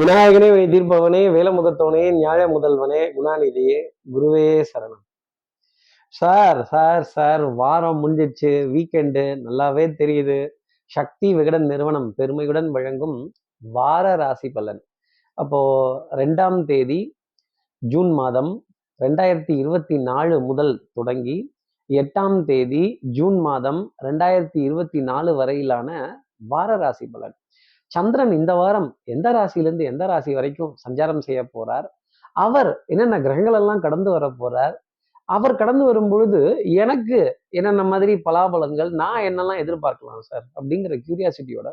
விநாயகனே தீர்ப்பவனே வேலமுகத்தவனே நியாய முதல்வனே குணாநிதியே குருவே சரணம். சார் சார் சார் வாரம் முடிஞ்சிச்சு வீக்கெண்டு நல்லாவே தெரியுது. சக்தி விகடன் நிறுவனம் பெருமையுடன் வழங்கும் வார ராசி பலன். அப்போ ரெண்டாம் தேதி ஜூன் மாதம் ரெண்டாயிரத்தி இருபத்தி நாலு முதல் தொடங்கி எட்டாம் தேதி ஜூன் மாதம் ரெண்டாயிரத்தி இருபத்தி நாலு வரையிலான வார ராசி பலன். சந்திரன் இந்த வாரம் எந்த ராசியிலிருந்து எந்த ராசி வரைக்கும் சஞ்சாரம் செய்ய போறார்? அவர் என்னென்ன கிரகங்கள் எல்லாம் கடந்து வர போறார்? அவர் கடந்து வரும் பொழுது எனக்கு என்னென்ன மாதிரி பலாபலங்கள் நான் என்னெல்லாம் எதிர்பார்க்கலாம் சார்? அப்படிங்கிற கியூரியாசிட்டியோட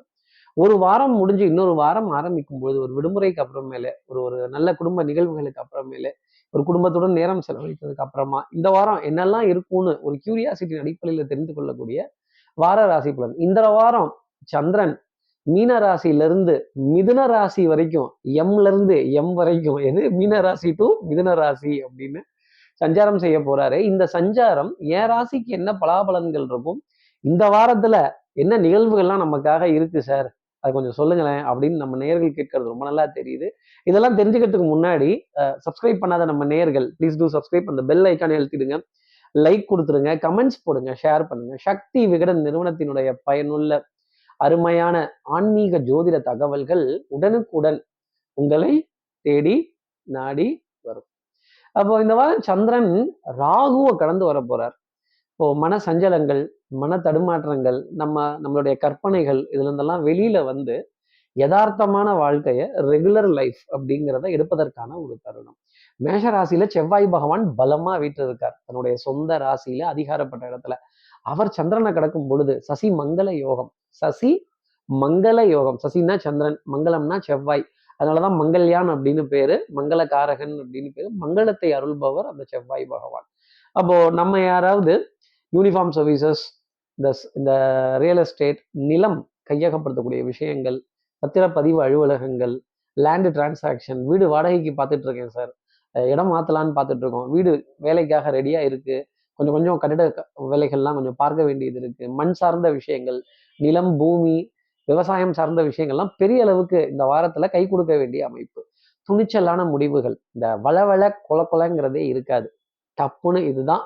ஒரு வாரம் முடிஞ்சு இன்னொரு வாரம் ஆரம்பிக்கும் பொழுது ஒரு விடுமுறைக்கு அப்புறமேலே ஒரு ஒரு நல்ல குடும்ப நிகழ்வுகளுக்கு அப்புறமேலே ஒரு குடும்பத்துடன் நேரம் செலவழித்ததுக்கு அப்புறமா இந்த வாரம் என்னெல்லாம் இருக்கும்னு ஒரு கியூரியாசிட்டியின் அடிப்படையில் தெரிந்து கொள்ளக்கூடிய வார ராசி பலன். இந்த வாரம் சந்திரன் மீன ராசியிலிருந்து மிதுன ராசி வரைக்கும் எம்லேருந்து எம் வரைக்கும் எது? மீன ராசி டு மிதுன ராசி அப்படின்னு சஞ்சாரம் செய்ய போறாரு. இந்த சஞ்சாரம் என் ராசிக்கு என்ன பலாபலன்கள் இருக்கும்? இந்த வாரத்துல என்ன நிகழ்வுகள்லாம் நமக்காக இருக்கு சார் அது கொஞ்சம் சொல்லுங்களேன் அப்படின்னு நம்ம நேர்கள் கேட்கறது ரொம்ப நல்லா தெரியுது. இதெல்லாம் தெரிஞ்சுக்கிறதுக்கு முன்னாடி சப்ஸ்கிரைப் பண்ணாத நம்ம நேர்கள் ப்ளீஸ் டூ சப்ஸ்கிரைப் அந்த பெல் ஐக்கான் எழுத்திடுங்க லைக் கொடுத்துருங்க கமெண்ட்ஸ் போடுங்க ஷேர் பண்ணுங்க. சக்தி விகடன் நிறுவனத்தினுடைய பயனுள்ள அருமையான ஆன்மீக ஜோதிட தகவல்கள் உடனுக்குடன் உங்களை தேடி நாடி வரும். அப்போ இந்த வாரம் சந்திரன் ராகுவை கடந்து வர போறார். இப்போ மன சஞ்சலங்கள் மன தடுமாற்றங்கள் நம்ம நம்மளுடைய கற்பனைகள் இதுல இருந்தெல்லாம் வெளியில வந்து யதார்த்தமான வாழ்க்கையை ரெகுலர் லைஃப் அப்படிங்கிறத எடுப்பதற்கான ஒரு தருணம். மேஷ ராசியில செவ்வாய் பகவான் பலமா வீட்டு இருக்கார் தன்னுடைய சொந்த ராசியில அதிகாரப்பட்ட இடத்துல. அவர் சந்திரனை கடக்கும் பொழுது சசி மங்கள யோகம். சசி மங்கள யோகம். சசின்னா சந்திரன் மங்களம்னா செவ்வாய். அதனாலதான் மங்கல்யான் அப்படின்னு பேரு மங்களகாரகன் அப்படின்னு பேரு மங்களத்தை அருள்பவர் அந்த செவ்வாய் பகவான். அப்போ நம்ம யாராவது யூனிஃபார்ம் சர்வீசஸ் இந்த இந்த ரியல் எஸ்டேட் நிலம் கையகப்படுத்தக்கூடிய விஷயங்கள் பத்திரப்பதிவு அலுவலகங்கள் லேண்டு டிரான்சாக்ஷன் வீடு வாடகைக்கு பார்த்துட்டு இருக்கேன் சார் இடம் மாத்தலான்னு பார்த்துட்டு இருக்கோம். வீடு வேலைக்காக ரெடியா இருக்கு. கொஞ்சம் கொஞ்சம் கட்டிட வேலைகள்லாம் கொஞ்சம் பார்க்க வேண்டியது இருக்கு. மண் சார்ந்த விஷயங்கள் நிலம் பூமி விவசாயம் சார்ந்த விஷயங்கள்லாம் பெரிய அளவுக்கு இந்த வாரத்துல கை கொடுக்க வேண்டிய அமைப்பு. துணிச்சலான முடிவுகள். இந்த வளவள கொல கொலங்கிறதே இருக்காது. தப்புன்னு இதுதான்.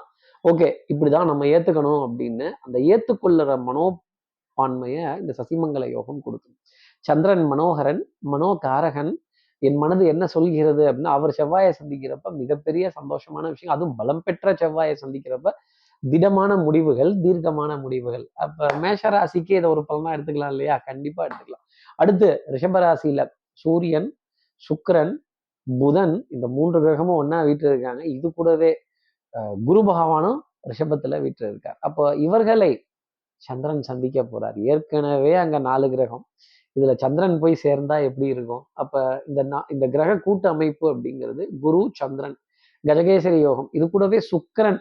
ஓகே இப்படிதான் நம்ம ஏத்துக்கணும் அப்படின்னு அந்த ஏத்துக்கொள்ளுற மனோபான்மைய இந்த சசிமங்கல யோகம் கொடுக்கும். சந்திரன் மனோகரன் மனோகாரகன் என் மனது என்ன சொல்கிறது அப்படின்னா அவர் செவ்வாயை சந்திக்கிறப்ப மிகப்பெரிய சந்தோஷமான விஷயம். அதுவும் பலம் பெற்ற செவ்வாயை சந்திக்கிறப்ப திடமான முடிவுகள் தீர்க்கமான முடிவுகள். அப்ப மேஷராசிக்கே இதை ஒரு பலனா எடுத்துக்கலாம் இல்லையா? கண்டிப்பா எடுத்துக்கலாம். அடுத்து ரிஷபராசியில சூரியன் சுக்கரன் புதன் இந்த மூன்று கிரகமும் ஒன்னா வீட்டு இருக்காங்க இது கூடவே குரு பகவானும் ரிஷபத்துல வீட்டு இருக்கார் அப்போ இவர்களை சந்திரன் சந்திக்க போறார். ஏற்கனவே அங்க நாலு கிரகம். இதுல சந்திரன் போய் சேர்ந்தா எப்படி இருக்கும்? அப்ப இந்த இந்த கிரக கூட்டு அமைப்பு அப்படிங்கிறது குரு சந்திரன் கஜகேசரி யோகம். இது கூடவே சுக்கரன்.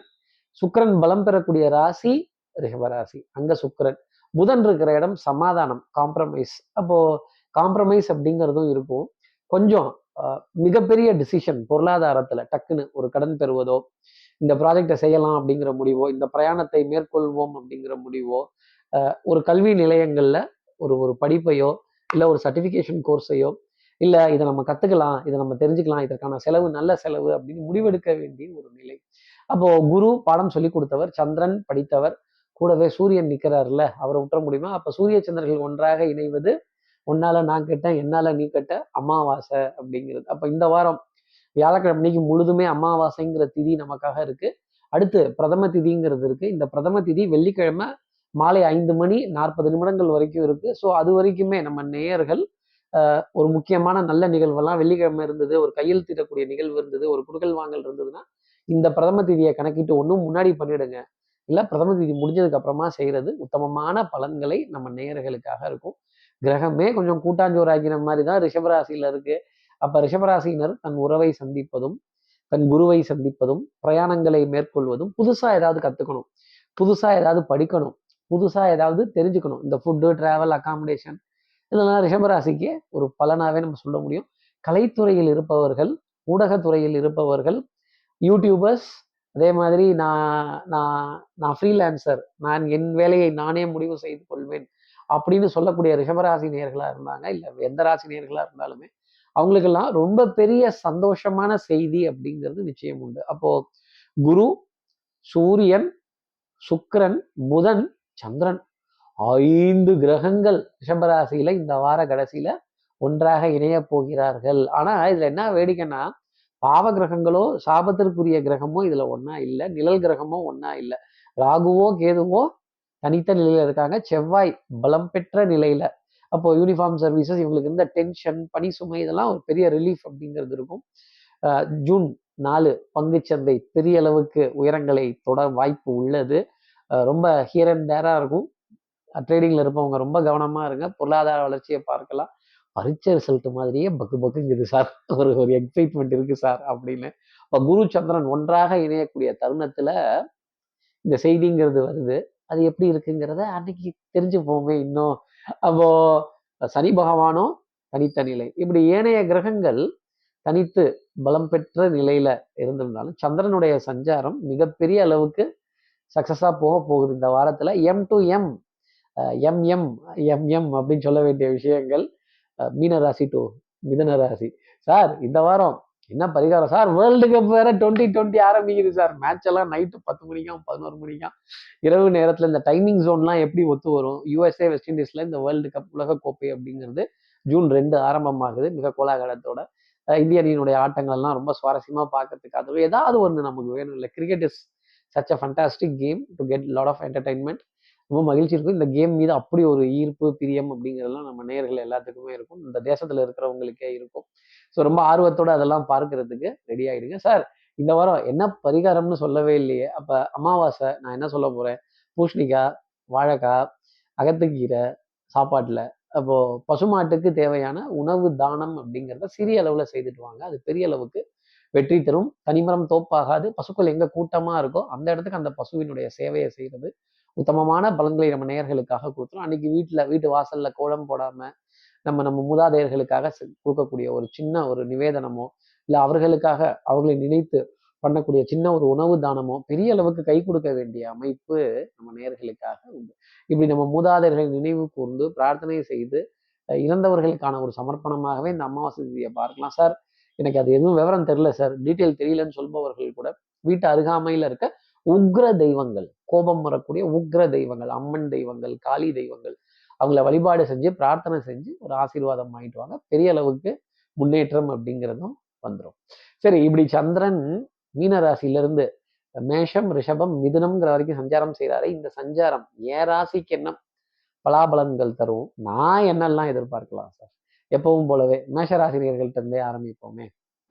சுக்கரன் பலம் பெறக்கூடிய ராசி ரிஷபராசி. அங்க சுக்கரன். புதன் இருக்கிற இடம் சமாதானம் காம்ப்ரமைஸ் அப்போ காம்ப்ரமைஸ் அப்படிங்கிறதும் இருக்கும். கொஞ்சம் மிகப்பெரிய டிசிஷன் பொருளாதாரத்துல டக்குன்னு ஒரு கடன் பெறுவதோ இந்த ப்ராஜெக்டை செய்யலாம் அப்படிங்கிற முடிவோ இந்த பிரயாணத்தை மேற்கொள்வோம் அப்படிங்கிற முடிவோ ஒரு கல்வி நிலையங்கள்ல ஒரு ஒரு படிப்பையோ இல்லை ஒரு சர்டிஃபிகேஷன் கோர்ஸையோ இல்லை இதை நம்ம கற்றுக்கலாம் இதை நம்ம தெரிஞ்சுக்கலாம் இதற்கான செலவு நல்ல செலவு அப்படின்னு முடிவெடுக்க வேண்டிய ஒரு நிலை. அப்போ குரு பாடம் சொல்லி கொடுத்தவர் சந்திரன் படித்தவர் கூடவே சூரியன் நிற்கிறாருல்ல அவரை விட்டுற முடியுமா? அப்போ சூரிய சந்திரர்கள் ஒன்றாக இணைவது உன்னால நான் கேட்டேன் என்னால நீ கேட்ட அமாவாசை அப்படிங்கிறது. அப்போ இந்த வாரம் வியாழக்கிழமைக்கு முழுதுமே அமாவாசைங்கிற திதி நமக்காக இருக்கு. அடுத்து பிரதம திதிங்கிறது இருக்கு. இந்த பிரதம திதி வெள்ளிக்கிழமை மாலை ஐந்து மணி நாற்பது நிமிடங்கள் வரைக்கும் இருக்கு. ஸோ அது வரைக்குமே நம்ம நேயர்கள் ஒரு முக்கியமான நல்ல நிகழ்வெல்லாம் வெள்ளிக்கிழமை இருந்தது ஒரு கையெழுத்திடக்கூடிய நிகழ்வு இருந்தது ஒரு குடுக்கல் வாங்கல் இருந்ததுன்னா இந்த பிரதம திதியை கணக்கிட்டு ஒன்றும் முன்னாடி பண்ணிடுங்க. இல்லை பிரதம திதி முடிஞ்சதுக்கு அப்புறமா செய்கிறது உத்தமமான பலன்களை நம்ம நேயர்களுக்காக இருக்கும். கிரகமே கொஞ்சம் கூட்டாஞ்சோராகின மாதிரி தான் ரிஷபராசியில் இருக்கு. அப்போ ரிஷபராசியினர் தன் உறவை சந்திப்பதும் தன் குருவை சந்திப்பதும் பிரயாணங்களை மேற்கொள்வதும் புதுசாக ஏதாவது கற்றுக்கணும் புதுசாக ஏதாவது படிக்கணும். புதுசாக ஏதாவது தெரிஞ்சுக்கணும். இந்த ஃபுட்டு ட்ராவல் அகாமடேஷன் இதெல்லாம் ரிஷபராசிக்கு ஒரு பலனாகவே நம்ம சொல்ல முடியும். கலைத்துறையில் இருப்பவர்கள் ஊடகத்துறையில் இருப்பவர்கள் யூடியூபர்ஸ் அதே மாதிரி நான் நான் நான் ஃப்ரீலான்சர் நான் என் வேலையை நானே முடிவு செய்து கொள்வேன் அப்படின்னு சொல்லக்கூடிய ரிஷபராசி நேர்களாக இருந்தாங்க. இல்லை எந்த ராசி நேர்களாக இருந்தாலுமே அவங்களுக்கெல்லாம் ரொம்ப பெரிய சந்தோஷமான செய்தி அப்படிங்கிறது நிச்சயம் உண்டு. அப்போ குரு சூரியன் சுக்கரன் புதன் சந்திரன். ஐந்து கிரகங்கள் ரிஷபராசியில இந்த வார கடைசியில ஒன்றாக இணைய போகிறார்கள். ஆனா இதுல என்ன வேடிக்கைன்னா பாவ கிரகங்களோ சாபத்திற்குரிய கிரகமோ இதுல ஒன்னா இல்லை. நிழல் கிரகமோ ஒன்னா இல்லை. ராகுவோ கேதுவோ தனித்த நிலையில இருக்காங்க. செவ்வாய் பலம் பெற்ற நிலையில. அப்போ யூனிஃபார்ம் சர்வீசஸ் இவங்களுக்கு இருந்த டென்ஷன் பனி சுமை இதெல்லாம் ஒரு பெரிய ரிலீஃப் அப்படிங்கிறது இருக்கும். ஜூன் நாலு பங்குச்சந்தை பெரிய அளவுக்கு உயரங்களை தொட வாய்ப்பு உள்ளது. ரொம்ப ஹியர் அண்ட் டேராக இருக்கும். ட்ரேடிங்கில் இருப்பவங்க ரொம்ப கவனமாக இருங்க. பொருளாதார வளர்ச்சியை பார்க்கலாம். பரீட்சை ரிசல்ட் மாதிரியே பக்கு பக்குங்குது சார். ஒரு ஒரு எக்ஸைட்மெண்ட் இருக்குது சார் அப்படின்னு. இப்போ குரு சந்திரன் ஒன்றாக இணையக்கூடிய தருணத்தில் இந்த செய்திங்கிறது வருது. அது எப்படி இருக்குங்கிறத அன்னைக்கு தெரிஞ்சு போமே இன்னும். அப்போ சனி பகவானும் தனித்த நிலை இப்படி ஏனைய கிரகங்கள் தனித்து பலம் பெற்ற நிலையில இருந்திருந்தாலும் சந்திரனுடைய சஞ்சாரம் மிகப்பெரிய அளவுக்கு சக்சஸாக போக போகுது. இந்த வாரத்தில் M to M M M M M அப்படின்னு சொல்ல வேண்டிய விஷயங்கள் மீன ராசி டு மிதன ராசி. சார் இந்த வாரம் என்ன பரிகாரம்? சார் வேர்ல்டு கப் வேற டுவெண்ட்டி டுவெண்ட்டி ஆரம்பிக்குது சார் மேட்ச் எல்லாம் நைட்டு பத்து மணிக்கும் பதினோரு மணிக்கும் இரவு நேரத்தில் இந்த டைமிங் ஜோன்லாம் எப்படி ஒத்து வரும்? யூஎஸ்ஏ வெஸ்ட் இண்டீஸ்ல இந்த வேர்ல்டு கப் உலக கோப்பை அப்படிங்கிறது ஜூன் ரெண்டு ஆரம்பமாகுது மிக கோலாகலத்தோட. இந்திய அணியினுடைய ஆட்டங்கள்லாம் ரொம்ப சுவாரஸ்யமாக பார்க்கறதுக்காக ஏதாவது ஒன்று நமக்கு வேணும் இல்லை cricket is such a fantastic game to get lot of entertainment ரொம்ப மகிழ்ச்சி இருக்கும். இந்த கேம் மீது அப்படி ஒரு ஈர்ப்பு பிரியம் அப்படிங்கிறதெல்லாம் நம்ம நேர்கள் எல்லாத்துக்குமே இருக்கும். இந்த தேசத்தில் இருக்கிறவங்களுக்கே இருக்கும். ஸோ ரொம்ப ஆர்வத்தோட அதெல்லாம் பார்க்கறதுக்கு ரெடி ஆகிடுங்க சார் இந்த வாரம் என்ன பரிகாரம்னு சொல்லவே இல்லையே. அப்போ அமாவாசை நான் என்ன சொல்ல போகிறேன் பூஷ்ணிக்காய் வாழைக்காய் அகத்துக்கீரை சாப்பாட்டில். அப்போது பசுமாட்டுக்கு தேவையான உணவு தானம் அப்படிங்கிறத சிறிய அளவில் செய்துட்டு வாங்க. அது பெரிய அளவுக்கு வெற்றி தரும். தனிமரம் தோப்பாகாது. பசுக்கள் எங்க கூட்டமா இருக்கோ அந்த இடத்துக்கு அந்த பசுவினுடைய சேவையை செய்யறது உத்தமமான பலன்களை நம்ம நேயர்களுக்காக கொடுத்துரும் அன்னைக்கு வீட்டுல வீட்டு வாசல்ல கோலம் போடாம நம்ம நம்ம மூதாதையர்களுக்காக கொடுக்கக்கூடிய ஒரு சின்ன ஒரு நிவேதனமோ இல்லை அவர்களுக்காக அவர்களை நினைத்து பண்ணக்கூடிய சின்ன ஒரு உணவு தானமோ பெரிய அளவுக்கு கை கொடுக்க வேண்டிய அமைப்பு நம்ம நேர்களுக்காக உண்டு. இப்படி நம்ம மூதாதையர்களை நினைவு கூர்ந்து பிரார்த்தனை செய்து இறந்தவர்களுக்கான ஒரு சமர்ப்பணமாகவே இந்த அமாவாசை திதியை பார்க்கலாம். சார் எனக்கு அது எதுவும் விவரம் தெரியல சார். டீட்டெயில் தெரியலன்னு சொல்பவர்கள் கூட வீட்டு அருகாமையில் இருக்க உக்ர தெய்வங்கள் கோபம் வரக்கூடிய உக்ர தெய்வங்கள் அம்மன் தெய்வங்கள் காளி தெய்வங்கள் அவங்கள வழிபாடு செஞ்சு பிரார்த்தனை செஞ்சு ஒரு ஆசீர்வாதம் வாங்கிட்டு வாங்க. பெரிய அளவுக்கு முன்னேற்றம் அப்படிங்கிறதும் வந்துடும் சரி இப்படி சந்திரன் மீனராசியிலிருந்து மேஷம் ரிஷபம் மிதுனம்ங்கிற வரைக்கும் சஞ்சாரம் செய்கிறாரு இந்த சஞ்சாரம் ஏ ராசிக்கு என்ன பலாபலன்கள் தரும்? நான் என்னெல்லாம் எதிர்பார்க்கலாம் சார்? எப்பவும் போலவே மேஷராசினியர்கள்ட்ட இருந்தே ஆரம்பிப்போமே.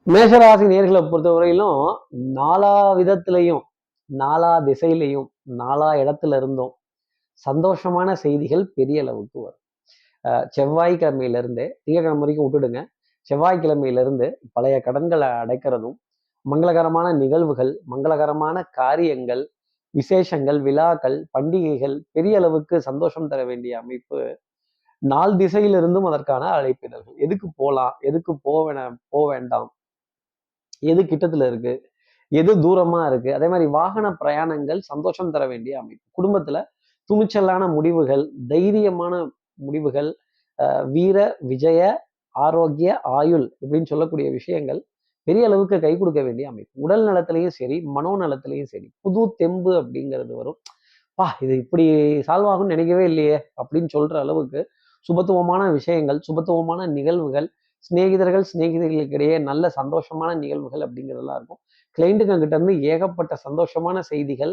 மேஷராசி நேர்களை பொறுத்தவரையிலும் நாலா விதத்திலையும் நாலா திசையிலையும் நாலா இடத்துல இருந்தும் சந்தோஷமான செய்திகள் பெரிய அளவுக்கு வரும் செவ்வாய்க்கிழமையிலிருந்து திங்கக்கிழமை வரைக்கும் விட்டுடுங்க. செவ்வாய்க்கிழமையிலிருந்து பழைய கடன்களை அடைக்கிறதும் மங்களகரமான நிகழ்வுகள் மங்களகரமான காரியங்கள் விசேஷங்கள் விழாக்கள் பண்டிகைகள் பெரிய அளவுக்கு சந்தோஷம் தர வேண்டிய அமைப்பு நாள் திசையிலிருந்தும் அதற்கான அழைப்பிதழ்கள். எதுக்கு போகலாம் எதுக்கு போவேன போக வேண்டாம்? எது கிட்டத்துல இருக்கு? எது தூரமா இருக்கு? அதே மாதிரி வாகன பிரயாணங்கள் சந்தோஷம் தர வேண்டிய அமைப்பு. குடும்பத்துல துணிச்சலான முடிவுகள் தைரியமான முடிவுகள் வீர விஜய ஆரோக்கிய ஆயுள் இப்படின்னு சொல்லக்கூடிய விஷயங்கள் பெரிய அளவுக்கு கை கொடுக்க வேண்டிய அமைப்பு. உடல் நலத்திலையும் சரி மனோ நலத்திலையும் சரி புது தெம்பு அப்படிங்கிறது வரும். பா இது இப்படி சால்வ் ஆகும்னு நினைக்கவே இல்லையே அப்படின்னு சொல்ற அளவுக்கு சுபத்துவமான விஷயங்கள் சுபத்துவமான நிகழ்வுகள் சிநேகிதர்கள் சிநேகிதர்களுக்கு இடையே நல்ல சந்தோஷமான நிகழ்வுகள் அப்படிங்கிறதெல்லாம் இருக்கும். கிளைண்ட்டுங்க கிட்ட இருந்து ஏகப்பட்ட சந்தோஷமான செய்திகள்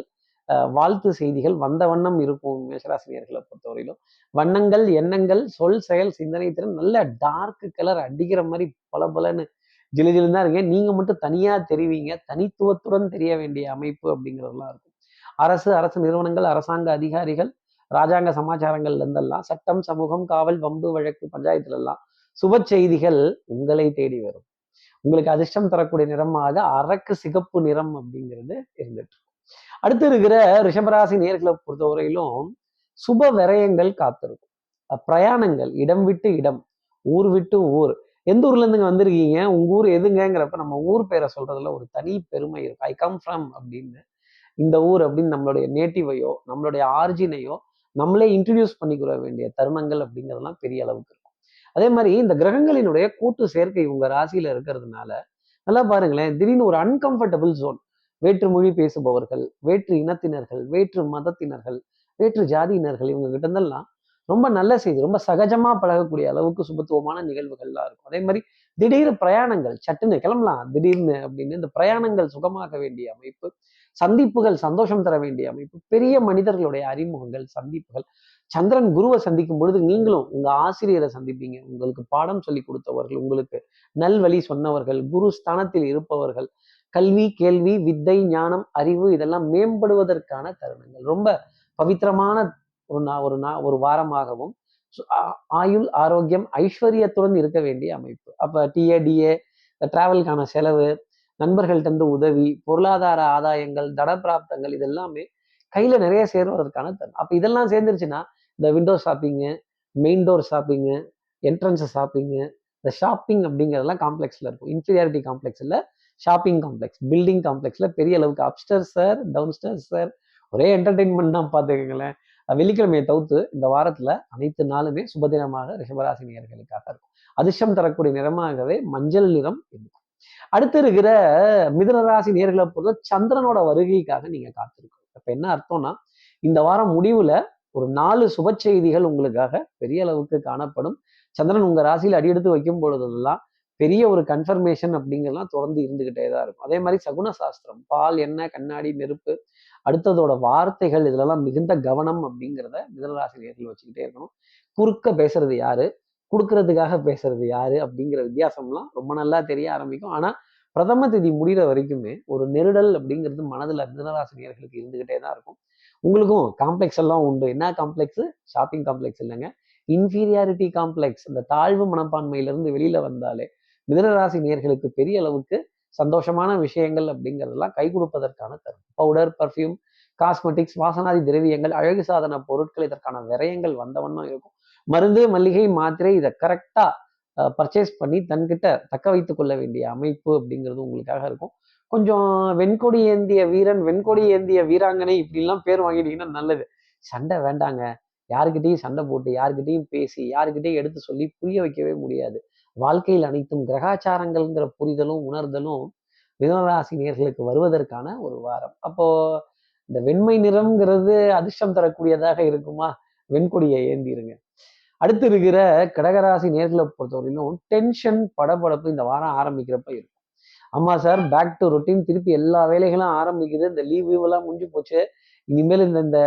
வாழ்த்து செய்திகள் வந்த வண்ணம் இருக்கும் மேஷராசினியர்களை பொறுத்தவரையிலும். வண்ணங்கள் எண்ணங்கள் சொல் செயல் சிந்தனை திறன் நல்ல டார்க் கலர் அடிக்கிற மாதிரி பல பலன்னு ஜிலு ஜிலு இருக்கீங்க நீங்க மட்டும் தனியா தெரிவிங்க. தனித்துவத்துடன் தெரிய வேண்டிய அமைப்பு அப்படிங்கிறதெல்லாம் இருக்கும். அரசு அரசு நிறுவனங்கள் அரசாங்க அதிகாரிகள் ராஜாங்க சமாச்சாரங்கள்ல இருந்தெல்லாம் சட்டம் சமூகம் காவல் வம்பு வழக்கு பஞ்சாயத்துல எல்லாம் சுப செய்திகள் உங்களை தேடி வரும். உங்களுக்கு அதிர்ஷ்டம் தரக்கூடிய நிறமாக அரக்கு சிகப்பு நிறம் அப்படிங்கிறது இருந்துட்டு அடுத்து இருக்கிற ரிஷபராசி நேர்களை பொறுத்தவரையிலும் சுப விரயங்கள் காத்திருக்கும். பிரயாணங்கள் இடம் விட்டு இடம் ஊர் விட்டு ஊர். எந்த ஊர்ல இருந்துங்க வந்திருக்கீங்க? உங்க ஊர் எதுங்கிறப்ப நம்ம ஊர் பேரை சொல்றதுல ஒரு தனி பெருமை இருக்கும். ஐ கம் ஃப்ரம் அப்படின்னு. இந்த ஊர் அப்படின்னு நம்மளுடைய நேட்டிவையோ நம்மளுடைய ஆர்ஜினையோ நம்மளே இன்ட்ரடியூஸ் பண்ணிக்கிற வேண்டிய தருணங்கள் அப்படிங்கிறதுலாம் பெரிய அளவுக்கு இருக்கும். அதே மாதிரி இந்த கிரகங்களினுடைய கூட்டு சேர்க்கை உங்க ராசியில இருக்கிறதுனால நல்லா பாருங்களேன் திடீர்னு ஒரு அன்கம்ஃபர்டபுள் ஜோன் வேற்று மொழி பேசுபவர்கள் வேற்று இனத்தினர்கள் வேற்று மதத்தினர்கள் வேற்று ஜாதியினர்கள் இவங்க கிட்ட இருந்தெல்லாம் ரொம்ப நல்ல செய்தி ரொம்ப சகஜமா பழகக்கூடிய அளவுக்கு சுபத்துவமான நிகழ்வுகள்லாம் இருக்கும். அதே மாதிரி திடீர் பிரயாணங்கள் சட்டுன்னு கிளம்பலாம் திடீர்னு அப்படின்னு இந்த பிரயாணங்கள் சுகமாக வேண்டிய அமைப்பு சந்திப்புகள் சந்தோஷம் தர வேண்டிய அமைப்பு பெரிய மனிதர்களுடைய அறிமுகங்கள் சந்திப்புகள். சந்திரன் குருவை சந்திக்கும் பொழுது நீங்களும் உங்க ஆசிரியரை சந்திப்பீங்க. உங்களுக்கு பாடம் சொல்லி கொடுத்தவர்கள் உங்களுக்கு நல்வழி சொன்னவர்கள் குரு ஸ்தானத்தில் இருப்பவர்கள் கல்வி கேள்வி வித்தை ஞானம் அறிவு இதெல்லாம் மேம்படுவதற்கான தருணங்கள். ரொம்ப பவித்திரமான ஒரு நா ஒரு நா ஒரு வாரமாகவும் ஆயுள் ஆரோக்கியம் ஐஸ்வர்யத்துடன் இருக்க வேண்டிய அமைப்பு. அப்போ டிஏ டிஏ டிராவலுக்கான செலவு நண்பர்கள்ட்டந்து உதவி பொருளாதார ஆதாயங்கள் தட பிராப்தங்கள் இதெல்லாமே கையில நிறைய சேருவதற்கான தருணம். அப்போ இதெல்லாம் சேர்ந்துருச்சுன்னா இந்த window shopping main door shopping entrance shopping இந்த ஷாப்பிங் அப்படிங்கிறதெல்லாம் காம்ப்ளெக்ஸில் இருக்கும். இன்ஃபீரியாரிட்டி காம்ப்ளெக்ஸில் ஷாப்பிங் காம்ப்ளெக்ஸ் பில்டிங் காம்ப்ளெக்ஸில் பெரிய அளவுக்கு அப்ஸ்டர் சார் டவுன் ஸ்டர் சார் ஒரே என்டர்டைன்மெண்ட் தான் பார்த்துக்கங்களேன். வெள்ளிக்கிழமையை தவிர்த்து இந்த வாரத்தில் அனைத்து நாளுமே சுபதினமாக ரிஷபராசி நேர்களுக்காக இருக்கும். அதிர்ஷ்டம் தரக்கூடிய நிறமாகவே மஞ்சள் நிறம் இருக்கும். அடுத்து இருக்கிற மிதனராசி நேர்களை பொறுத்த சந்திரனோட வருகைக்காக நீங்க காத்திருக்கணும். அப்ப என்ன அர்த்தம்னா இந்த வாரம் முடிவுல ஒரு நாலு சுப செய்திகள் உங்களுக்காக பெரிய அளவுக்கு காணப்படும். சந்திரன் உங்க ராசியில் அடியெடுத்து வைக்கும் பொழுதெல்லாம் பெரிய ஒரு கன்ஃபர்மேஷன் அப்படிங்கிறலாம் தொடர்ந்து இருந்துகிட்டே தான் இருக்கும். அதே மாதிரி சகுன சாஸ்திரம் பால் எண்ணெய் கண்ணாடி நெருப்பு அடுத்ததோட வார்த்தைகள் இதுலலாம் மிகுந்த கவனம் அப்படிங்கிறத மிதனராசி நேர்கள் வச்சுக்கிட்டே இருக்கணும். குறுக்க பேசுறது யாரு? கொடுக்கறதுக்காக பேசுறது யாரு அப்படிங்கிற வித்தியாசம்லாம் ரொம்ப நல்லா தெரிய ஆரம்பிக்கும். ஆனா பிரதம திதி முடிகிற வரைக்குமே ஒரு நெருடல் அப்படிங்கிறது மனதில் மிதனராசினியர்களுக்கு இருந்துகிட்டே தான் இருக்கும். உங்களுக்கும் காம்ப்ளெக்ஸ் எல்லாம் உண்டு. என்ன காம்ப்ளெக்ஸ் ஷாப்பிங் காம்ப்ளெக்ஸ் இல்லைங்க. இன்ஃபீரியாரிட்டி காம்ப்ளெக்ஸ் இந்த தாழ்வு மனப்பான்மையிலிருந்து வெளியில வந்தாலே மிதனராசி நேர்களுக்கு பெரிய அளவுக்கு சந்தோஷமான விஷயங்கள் அப்படிங்கிறதெல்லாம் கை கொடுப்பதற்கான தரும் பவுடர் பர்ஃப்யூம் காஸ்மெட்டிக்ஸ் வாசனாதி திரவியங்கள் அழகு சாதன பொருட்கள் இதற்கான விரயங்கள் வந்தவண்ணம் இருக்கும். மருந்து மல்லிகை மாத்திரை இதை கரெக்டாக பர்ச்சேஸ் பண்ணி தன்கிட்ட தக்க வைத்து கொள்ள வேண்டிய அமைப்பு அப்படிங்கிறது உங்களுக்காக இருக்கும். கொஞ்சம் வெண்கொடி ஏந்திய வீரன் வெண்கொடி ஏந்திய வீராங்கனை இப்படிலாம் பேர் வாங்கிட்டீங்கன்னா நல்லது. சண்டை வேண்டாங்க. யாருக்கிட்டையும் சண்டை போட்டு யாருக்கிட்டையும் பேசி யாருக்கிட்டையும் எடுத்து சொல்லி புரிய வைக்கவே முடியாது. வாழ்க்கையில் அனைத்தும் கிரகாச்சாரங்கள்ங்கிற புரிதலும் உணர்தலும் மிதனராசி நேர்களுக்கு வருவதற்கான ஒரு வாரம். அப்போ இந்த வெண்மை நிறம்ங்கிறது அதிர்ஷ்டம் தரக்கூடியதாக இருக்குமா? வெண்கொடியை ஏந்திருங்க. அடுத்து இருக்கிற கடகராசி நேர்களை பொறுத்தவரையிலும் டென்ஷன் படபடப்பு இந்த வாரம் ஆரம்பிக்கிறப்ப இருக்கும். ஆமா சார் பேக் டு ரொட்டீன் திருப்பி எல்லா வேலைகளும் ஆரம்பிக்குது. இந்த லீவ் எல்லாம் முடிஞ்சு போச்சு. இனிமேல் இந்த இந்த